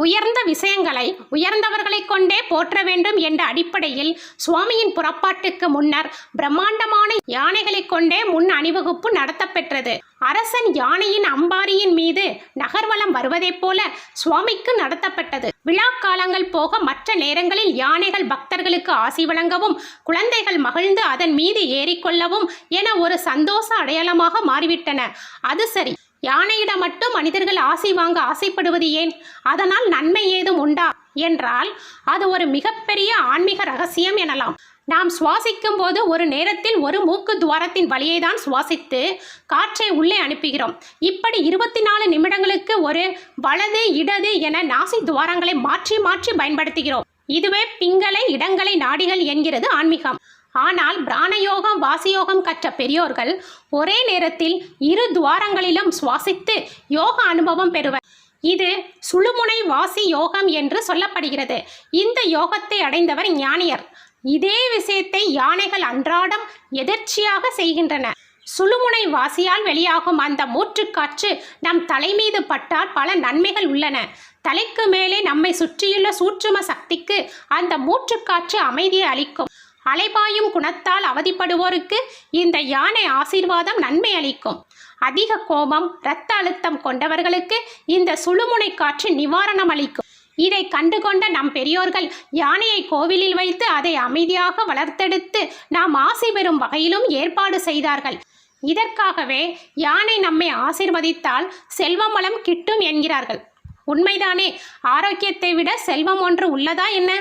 உயர்ந்த விஷயங்களை உயர்ந்தவர்களைக் கொண்டே போற்ற வேண்டும் என்ற அடிப்படையில் சுவாமியின் புறப்பாட்டுக்கு முன்னர் பிரம்மாண்டமான யானைகளைக் கொண்டே முன் அணிவகுப்பு நடத்தப்பெற்றது. அரசன் யானையின் அம்பாரியின் மீது நகர்வலம் வருவதைப் போல சுவாமிக்கு நடத்தப்பட்டது. விழா காலங்கள் போக மற்ற நேரங்களில் யானைகள் பக்தர்களுக்கு ஆசி வழங்கவும் குழந்தைகள் மகிழ்ந்து அதன் மீது ஏறிக்கொள்ளவும் என ஒரு சந்தோஷ அடையாளமாக மாறிவிட்டன. அது சரி. யானையிடம் மட்டும் மனிதர்கள் ஆசை வாங்க ஆசைப்படுவது ஏன்? அதனால் நன்மை ஏதும் உண்டா? என்றால் அது ஒரு மிகப்பெரிய ஆன்மீக ரகசியம் எனலாம். நாம் சுவாசிக்கும் போது ஒரு நேரத்தில் ஒரு மூக்கு துவாரத்தின் வழியை தான் சுவாசித்து காற்றை உள்ளே அனுப்புகிறோம். இப்படி இருபத்தி நாலு நிமிடங்களுக்கு ஒரு வலது இடது என நாசி துவாரங்களை மாற்றி மாற்றி பயன்படுத்துகிறோம். இதுவே பிங்களை இடங்களை நாடிகள் என்கிறது ஆன்மீகம். ஆனால் பிராணயோகம் வாசியோகம் கற்ற பெரியோர்கள் ஒரே நேரத்தில் இரு துவாரங்களிலும் சுவாசித்து யோக அனுபவம் பெறுவர். இது சுழுமுனை வாசி யோகம் என்று சொல்லப்படுகிறது. இந்த யோகத்தை அடைந்தவர் ஞானியர். இதே விஷயத்தை யானைகள் அன்றாடம் எதிர்ச்சியாக செய்கின்றன. சுழுமுனை வாசியால் வெளியாகும் அந்த மூற்றுக்காற்று நம் தலை மீது பட்டால் பல நன்மைகள் உள்ளன. தலைக்கு மேலே நம்மை சுற்றியுள்ள சூட்சும சக்திக்கு அந்த மூற்றுக்காற்று அமைதியை அளிக்கும். அலைபாயும் குணத்தால் அவதிப்படுவோருக்கு இந்த யானை ஆசீர்வாதம் நன்மை அளிக்கும். அதிக கோபம் இரத்த அழுத்தம் கொண்டவர்களுக்கு இந்த சுழுமுனை காற்று நிவாரணம் அளிக்கும். இதை கண்டுகொண்ட நம் பெரியோர்கள் யானையை கோவிலில் வைத்து அதை அமைதியாக வளர்த்தெடுத்து நாம் ஆசை பெறும் வகையிலும் ஏற்பாடு செய்தார்கள். இதற்காகவே யானை நம்மை ஆசிர்வதித்தால் செல்வம் வளம் கிட்டும் என்கிறார்கள். உண்மைதானே? ஆரோக்கியத்தை விட செல்வம் ஒன்று உள்ளதா என்ன?